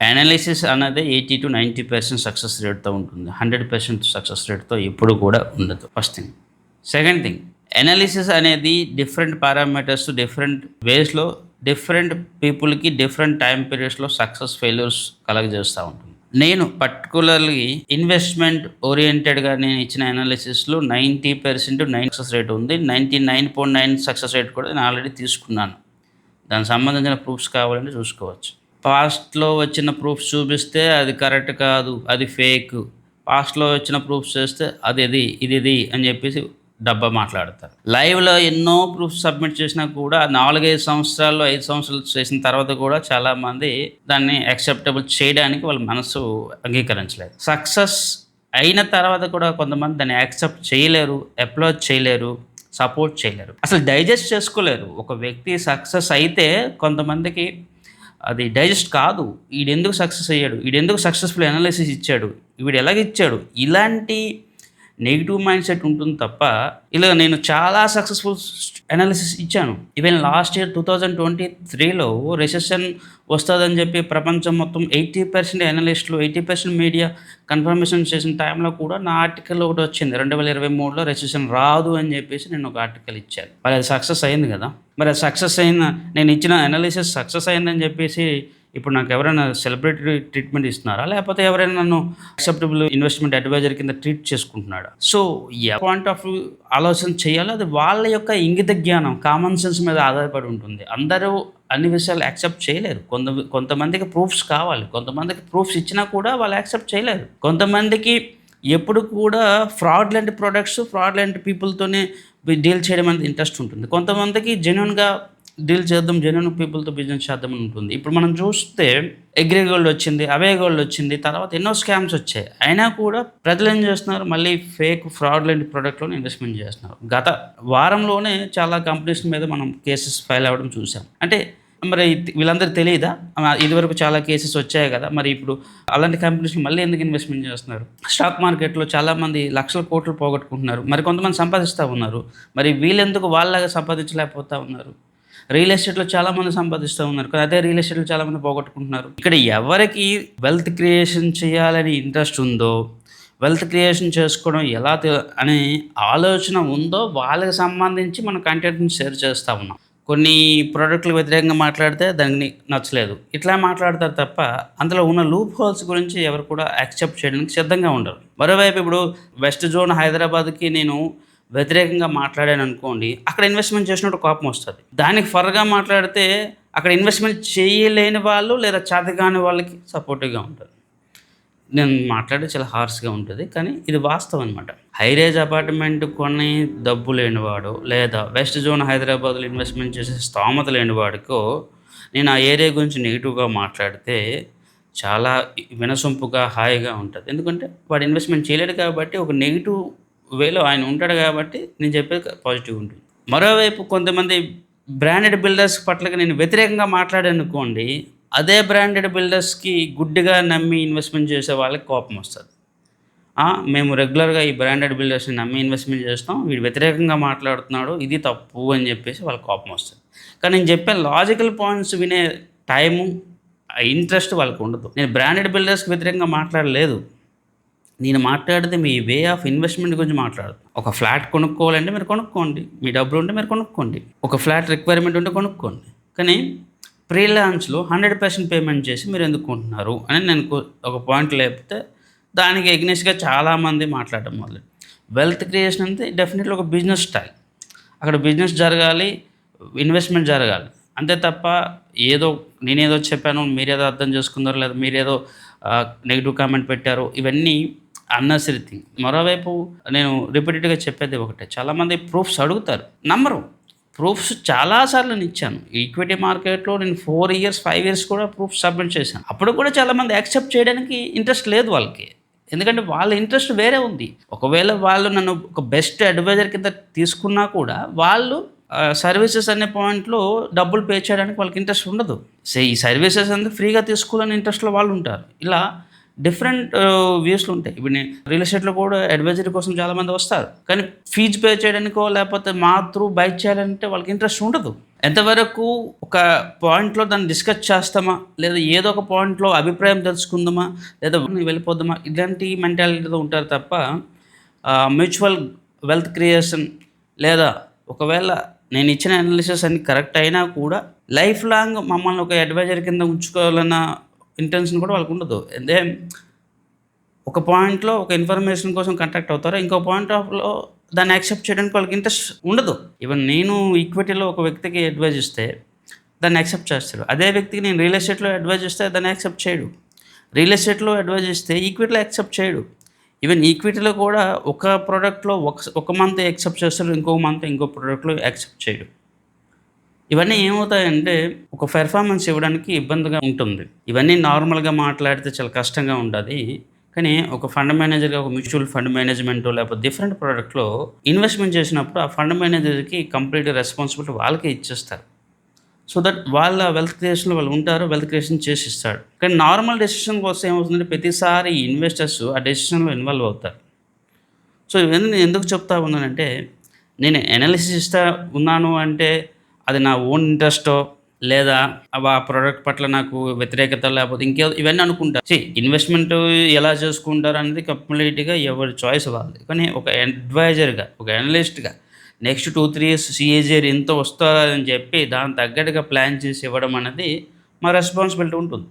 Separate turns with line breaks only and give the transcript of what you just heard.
Analysis అనేది eighty to ninety percent success రేట్తో ఉంటుంది. Hundred percent success రేట్తో ఎప్పుడు కూడా ఉండదు. First thing second thing analysis అనేది డిఫరెంట్ పారామీటర్స్ డిఫరెంట్ వేస్లో డిఫరెంట్ పీపుల్కి డిఫరెంట్ టైం పీరియడ్స్లో సక్సెస్ ఫెయిల్యూర్స్ కలగజేస్తూ ఉంటుంది. నేను పర్టికులర్లీ ఇన్వెస్ట్మెంట్ ఓరియంటెడ్గా నేను ఇచ్చిన అనాలిసిస్లో ninety percent nine success rate ఉంది. Ninety nine point nine success rate కూడా నేను ఆల్రెడీ తీసుకున్నాను. దానికి సంబంధించిన ప్రూఫ్స్ కావాలంటే చూసుకోవచ్చు. పాస్ట్లో వచ్చిన ప్రూఫ్స్ చూపిస్తే అది కరెక్ట్ కాదు అది ఫేక్. పాస్ట్లో వచ్చిన ప్రూఫ్స్ చేస్తే అది ఇది ఇది ఇది అని చెప్పేసి డబ్బా మాట్లాడతారు. లైవ్లో ఎన్నో ప్రూఫ్స్ సబ్మిట్ చేసినా కూడా నాలుగైదు సంవత్సరాల్లో ఐదు సంవత్సరాలు చేసిన తర్వాత కూడా చాలామంది దాన్ని యాక్సెప్టబుల్ చేయడానికి వాళ్ళ మనసు అంగీకరించలేదు. సక్సెస్ అయిన తర్వాత కూడా కొంతమంది దాన్ని యాక్సెప్ట్ చేయలేరు అప్లోడ్ చేయలేరు సపోర్ట్ చేయలేరు. అసలు డైజెస్ట్ చేసుకోలేరు. ఒక వ్యక్తి సక్సెస్ అయితే కొంతమందికి అది డైజెస్ట్ కాదు. వీడెందుకు సక్సెస్ అయ్యాడు? వీడెందుకు సక్సెస్ఫుల్ అనాలిసిస్ ఇచ్చాడు? వీడు ఎలాగ ఇచ్చాడు? ఇలాంటి నెగిటివ్ మైండ్ సెట్ ఉంటుంది తప్ప ఇలా నేను చాలా సక్సెస్ఫుల్ అనాలిసిస్ ఇచ్చాను. Even last year two thousand twenty త్రీలో రెసెషన్ వస్తుందని చెప్పి ప్రపంచం మొత్తం ఎయిటీ పర్సెంట్ అనలిస్టులు ఎయిటీ పర్సెంట్ మీడియా కన్ఫర్మేషన్ చేసిన టైంలో కూడా నా ఆర్టికల్ ఒకటి వచ్చింది. రెండు వేల ఇరవై మూడులో రెసెషన్ రాదు అని చెప్పేసి నేను ఒక ఆర్టికల్ ఇచ్చాను. మరి అది సక్సెస్ అయింది కదా? మరి అది సక్సెస్ అయిన నేను ఇచ్చిన అనాలిసిస్ సక్సెస్ అయిందని చెప్పేసి ఇప్పుడు నాకు ఎవరైనా సెలబ్రిటీ ట్రీట్మెంట్ ఇస్తున్నారా? లేకపోతే ఎవరైనా నన్ను అక్సెప్టబుల్ ఇన్వెస్ట్మెంట్ అడ్వైజర్ కింద ట్రీట్ చేసుకుంటున్నాడా? సో పాయింట్ ఆఫ్ ఆలోచన చేయాలో అది వాళ్ళ యొక్క ఇంగిత జ్ఞానం కామన్ సెన్స్ మీద ఆధారపడి ఉంటుంది. అందరూ అన్ని విషయాలు యాక్సెప్ట్ చేయలేరు. కొంత కొంతమందికి ప్రూఫ్స్ కావాలి. కొంతమందికి ప్రూఫ్స్ ఇచ్చినా కూడా వాళ్ళు యాక్సెప్ట్ చేయలేరు. కొంతమందికి ఎప్పుడు కూడా ఫ్రాడ్ లాంటి ప్రొడక్ట్స్ ఫ్రాడ్ లాంటి పీపుల్తోనే డీల్ చేయడం అనేది ఇంట్రెస్ట్ ఉంటుంది. కొంతమందికి జెన్యున్గా డీల్ చేద్దాం జెన్యున్ పీపుల్తో బిజినెస్ చేద్దామని ఉంటుంది. ఇప్పుడు మనం చూస్తే ఎగ్రీ గోల్డ్ వచ్చింది అవే గోల్డ్ వచ్చింది తర్వాత ఎన్నో స్కామ్స్ వచ్చాయి. అయినా కూడా ప్రజలు ఏం చేస్తున్నారు? మళ్ళీ ఫేక్ ఫ్రాడ్ లాంటి ప్రోడక్ట్లో ఇన్వెస్ట్మెంట్ చేస్తున్నారు. గత వారంలోనే చాలా కంపెనీస్ మీద మనం కేసెస్ ఫైల్ అవ్వడం చూసాం. అంటే మరి వీళ్ళందరూ తెలియదా ఇదివరకు చాలా కేసెస్ వచ్చాయి కదా? మరి ఇప్పుడు అలాంటి కంపెనీస్ని మళ్ళీ ఎందుకు ఇన్వెస్ట్మెంట్ చేస్తున్నారు? స్టాక్ మార్కెట్లో చాలామంది లక్షల కోట్లు పోగొట్టుకుంటున్నారు. మరి కొంతమంది సంపాదిస్తూ ఉన్నారు. మరి వీళ్ళెందుకు వాళ్ళలాగా సంపాదించలేకపోతా ఉన్నారు? రియల్ ఎస్టేట్లో చాలామంది సంపాదిస్తూ ఉన్నారు. కానీ అదే రియల్ ఎస్టేట్లో చాలామంది పోగొట్టుకుంటున్నారు. ఇక్కడ ఎవరికి వెల్త్ క్రియేషన్ చేయాలని ఇంట్రెస్ట్ ఉందో వెల్త్ క్రియేషన్ చేసుకోవడం ఎలా అని అనే ఆలోచన ఉందో వాళ్ళకి సంబంధించి మన కంటెంట్ని షేర్ చేస్తూ ఉన్నాం. కొన్ని ప్రోడక్ట్లు వ్యతిరేకంగా మాట్లాడితే దానికి నచ్చలేదు. ఇట్లా మాట్లాడతారు తప్ప అందులో ఉన్న లూప్ హోల్స్ గురించి ఎవరు కూడా యాక్సెప్ట్ చేయడానికి సిద్ధంగా ఉండరు. మరోవైపు ఇప్పుడు వెస్ట్ జోన్ హైదరాబాద్కి నేను వ్యతిరేకంగా మాట్లాడాను అనుకోండి అక్కడ ఇన్వెస్ట్మెంట్ చేసినట్టు కోపం వస్తుంది. దానికి ఫర్గా మాట్లాడితే అక్కడ ఇన్వెస్ట్మెంట్ చేయలేని వాళ్ళు లేదా చేతగాని వాళ్ళకి సపోర్టివ్గా ఉంటుంది. నేను మాట్లాడే చాలా హార్స్గా ఉంటుంది కానీ ఇది వాస్తవం అనమాట హైరేజ్ అపార్ట్మెంట్ కొని డబ్బు లేనివాడు లేదా వెస్ట్ జోన్ హైదరాబాద్లో ఇన్వెస్ట్మెంట్ చేసే స్తోమత లేనివాడికో నేను ఆ ఏరియా గురించి నెగిటివ్గా మాట్లాడితే చాలా వినసొంపుగా హాయిగా ఉంటుంది. ఎందుకంటే వాడు ఇన్వెస్ట్మెంట్ చేయలేడు కాబట్టి ఒక నెగిటివ్ వేలో ఆయన ఉంటాడు కాబట్టి నేను చెప్పేది పాజిటివ్ ఉంటుంది. మరోవైపు కొంతమంది బ్రాండెడ్ బిల్డర్స్ పట్లకి నేను వ్యతిరేకంగా మాట్లాడానుకోండి అదే బ్రాండెడ్ బిల్డర్స్కి గుడ్డిగా నమ్మి ఇన్వెస్ట్మెంట్ చేసే వాళ్ళకి కోపం వస్తుంది. మేము రెగ్యులర్గా ఈ బ్రాండెడ్ బిల్డర్స్ని నమ్మి ఇన్వెస్ట్మెంట్ చేస్తాం వీడు వ్యతిరేకంగా మాట్లాడుతున్నాడు ఇది తప్పు అని చెప్పేసి వాళ్ళకి కోపం వస్తుంది. కానీ నేను చెప్పే లాజికల్ పాయింట్స్ వినే టైము ఇంట్రెస్ట్ వాళ్ళకు ఉండదు. నేను బ్రాండెడ్ బిల్డర్స్కి వ్యతిరేకంగా మాట్లాడలేదు. నేను మాట్లాడితే మీ వే ఆఫ్ ఇన్వెస్ట్మెంట్ గురించి మాట్లాడదు. ఒక ఫ్లాట్ కొనుక్కోవాలంటే మీరు కొనుక్కోండి. మీ డబ్బులు ఉంటే మీరు కొనుక్కోండి. ఒక ఫ్లాట్ రిక్వైర్మెంట్ ఉంటే కొనుక్కోండి. కానీ ప్రీ హండ్రెడ్ పర్సెంట్ పేమెంట్ చేసి మీరు ఎందుకు కొంటున్నారు అని నేను ఒక పాయింట్ లేకపోతే దానికి ఎగ్నెస్ట్గా చాలామంది మాట్లాడడం మొదలు వెల్త్ క్రియేషన్ అంటే డెఫినెట్లీ ఒక బిజినెస్ స్టైల్. అక్కడ బిజినెస్ జరగాలి ఇన్వెస్ట్మెంట్ జరగాలి. అంతే తప్ప ఏదో నేనేదో చెప్పాను మీరేదో అర్థం చేసుకున్నారు లేదా మీరేదో నెగిటివ్ కామెంట్ పెట్టారు ఇవన్నీ అన్నసరి థింగ్ మరోవైపు నేను రిపీటెడ్గా చెప్పేది ఒకటే. చాలామంది ప్రూఫ్స్ అడుగుతారు. నమ్మరు ప్రూఫ్స్ చాలాసార్లు నేను ఇచ్చాను. ఈక్విటీ మార్కెట్లో నేను ఫోర్ ఇయర్స్ ఫైవ్ ఇయర్స్ కూడా ప్రూఫ్ సబ్మిట్ చేశాను. అప్పుడు కూడా చాలామంది యాక్సెప్ట్ చేయడానికి ఇంట్రెస్ట్ లేదు వాళ్ళకి. ఎందుకంటే వాళ్ళ ఇంట్రెస్ట్ వేరే ఉంది. ఒకవేళ వాళ్ళు నన్ను ఒక బెస్ట్ అడ్వైజర్ కింద తీసుకున్నా కూడా వాళ్ళు సర్వీసెస్ అనే పాయింట్లో డబ్బులు పే చేయడానికి వాళ్ళకి ఇంట్రెస్ట్ ఉండదు. సే ఈ సర్వీసెస్ అనేది ఫ్రీగా తీసుకోవాలని ఇంట్రెస్ట్లో వాళ్ళు ఉంటారు. ఇలా డిఫరెంట్ వ్యూస్లు uh, ఉంటాయి. ఇప్పుడు నేను రియల్ ఎస్టేట్లో కూడా అడ్వైజరీ కోసం చాలామంది వస్తారు. కానీ ఫీజు పే చేయడానికో లేకపోతే మాతృ బై బైక్ చేయాలంటే వాళ్ళకి ఇంట్రెస్ట్ ఉండదు. ఎంతవరకు ఒక పాయింట్లో దాన్ని డిస్కస్ చేస్తామా? లేదా ఏదో ఒక పాయింట్లో అభిప్రాయం తెలుసుకుందామా? లేదా వెళ్ళిపోద్దామా ఇలాంటి మెంటాలిటీతో ఉంటారు తప్ప మ్యూచువల్ వెల్త్ క్రియేషన్ లేదా ఒకవేళ నేను ఇచ్చిన అనాలిసిస్ అన్ని కరెక్ట్ అయినా కూడా లైఫ్ లాంగ్ మమ్మల్ని ఒక అడ్వైజర్ కింద ఉంచుకోవాలన్న ఇంటెన్షన్ కూడా వాళ్ళకు ఉండదు. అంటే ఒక పాయింట్లో ఒక ఇన్ఫర్మేషన్ కోసం కాంటాక్ట్ అవుతారు ఇంకో పాయింట్ ఆఫ్లో దాన్ని యాక్సెప్ట్ చేయడానికి వాళ్ళకి ఇంట్రెస్ట్ ఉండదు. ఈవెన్ నేను ఈక్విటీలో ఒక వ్యక్తికి అడ్వైజ్ ఇస్తే దాన్ని యాక్సెప్ట్ చేస్తాడు. అదే వ్యక్తికి నేను రియల్ ఎస్టేట్లో అడ్వైజ్ ఇస్తే దాన్ని యాక్సెప్ట్ చేయడు. రియల్ ఎస్టేట్లో అడ్వైజ్ ఇస్తే ఈక్విటీలో యాక్సెప్ట్ చేయడు. ఈవెన్ ఈక్విటీలో కూడా ఒక ప్రోడక్ట్లో ఒక ఒక మంత్ యాక్సెప్ట్ చేస్తాడు ఇంకో మంత్ ఇంకో ప్రోడక్ట్లో యాక్సెప్ట్ చేయడు. ఇవన్నీ ఏమవుతాయంటే ఒక పెర్ఫార్మెన్స్ ఇవ్వడానికి ఇబ్బందిగా ఉంటుంది. ఇవన్నీ నార్మల్గా మాట్లాడితే చాలా కష్టంగా ఉంటుంది కానీ ఒక ఫండ్ మేనేజర్గా ఒక మ్యూచువల్ ఫండ్ మేనేజ్మెంట్ లేకపోతే డిఫరెంట్ ప్రోడక్ట్లో ఇన్వెస్ట్మెంట్ చేసినప్పుడు ఆ ఫండ్ మేనేజర్కి కంప్లీట్ రెస్పాన్సిబిలిటీ వాళ్ళకే ఇచ్చేస్తారు. సో దట్ వాళ్ళ వెల్త్ క్రియేషన్లో వాళ్ళు ఉంటారు వెల్త్ క్రియేషన్ చేసి ఇస్తాడు కానీ నార్మల్ డెసిషన్ కోసం ఏమవుతుందంటే ప్రతిసారి ఇన్వెస్టర్స్ ఆ డెసిషన్లో ఇన్వాల్వ్ అవుతారు. సో ఇవన్నీ నేను ఎందుకు చెప్తా ఉన్నానంటే నేను ఎనాలిసిస్ ఇస్తా ఉన్నాను అంటే అది నా ఓన్ ఇంట్రెస్టో లేదా అవి ఆ ప్రోడక్ట్ పట్ల నాకు వ్యతిరేకత లేకపోతే ఇంకే ఇవన్నీ అనుకుంటారు సి ఇన్వెస్ట్మెంట్ ఎలా చేసుకుంటారు అనేది కంప్లీట్గా ఎవరి చాయిస్ వాళ్ళది. కానీ ఒక అడ్వైజర్గా ఒక అనలిస్ట్గా next two three years CAGR ఎంత వస్తుందని చెప్పి దాని తగ్గట్టుగా ప్లాన్ చేసి ఇవ్వడం అనేది మా రెస్పాన్సిబిలిటీ ఉంటుంది.